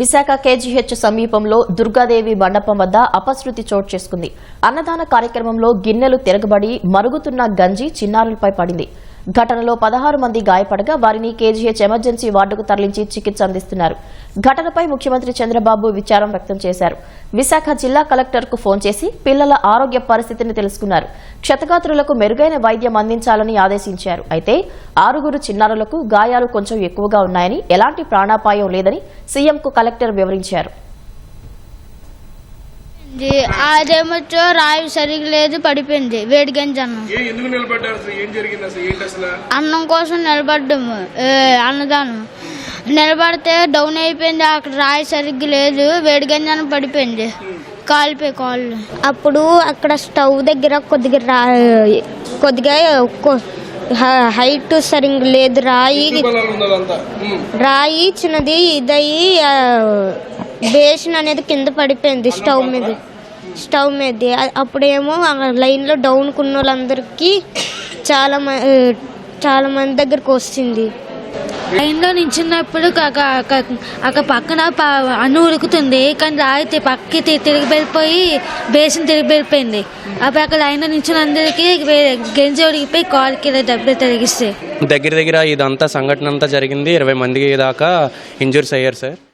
Visakha KGH సమీపంలో దుర్గాదేవి మండపం వద్ద అపశృతి చోటు చేసుకుంది. అన్నదాన కార్యక్రమంలో గిన్నెలు తిరగబడి మరుగుతున్న గంజి చిన్నారులపై పడింది. ఘటనలో పదహారు మంది గాయపడగా వారిని కేజీహెచ్ ఎమర్జెన్సీ వార్డుకు తరలించి చికిత్స అందిస్తున్నారు. ఘటనపై ముఖ్యమంత్రి చంద్రబాబు విచారం వ్యక్తం చేశారు. విశాఖ జిల్లా కలెక్టర్కు ఫోన్ చేసి పిల్లల ఆరోగ్య పరిస్థితిని తెలుసుకున్నారు. క్షతగాత్రులకు మెరుగైన వైద్యం అందించాలని ఆదేశించారు. అయితే ఆరుగురు చిన్నారులకు గాయాలు కొంచెం ఎక్కువగా ఉన్నాయని ఎలాంటి ప్రాణాపాయం లేదని సీఎంకు కలెక్టర్ వివరించారు. ఇది అదేమో రాయి సరిగ్గా లేదు పడిపోయింది. వేడి గంజి అన్నం. ఏ ఎందుకు నిలబడ్డారు అసలు? ఏం జరిగింది అసలు? ఏంటి అసలు? అన్నం కోసం నిలబడ్డాము. అన్నదానం. నిలబడితే డౌన్ అయిపోయింది. అక్కడ రాయి సరిగ్గా లేదు వేడి గంజి అన్నం పడిపోయింది. కాలిపోయి కాళ్ళు. అప్పుడు అక్కడ స్టవ్ దగ్గర కొద్దిగా రా కొద్దిగా హైట్ సరిగ్గా లేదు. రాయి. రాయి చిన్నది ఇదయ్యి బేషన్ అనేది కింద పడిపోయింది స్టవ్ మీద. స్టవ్ మీద. అప్పుడేమో ఆ లైన్లో డౌన్ కున్న వాళ్ళందరికీ చాలా మ- చాలా మంది దగ్గరకు వస్తుంది. లైన్లో నించున్నప్పుడు అక్కడ పక్కన అన్ను ఉడుకుతుంది కానీ రాయితే పక్కకి తి- తిరిగి వెళ్ళిపోయి బేసిన్ తిరిగి వెళ్ళిపోయింది. అప్పుడు అక్కడ లైన్లో నించున్న అందరికీ గెంజి ఉడికిపోయి కాలుకి దెబ్బలు తిరిగిస్తాయి దగ్గర దగ్గర ఇదంతా సంఘటన అంతా జరిగింది. ఇరవై మంది దాకా ఇంజూర్స్ అయ్యారు సార్.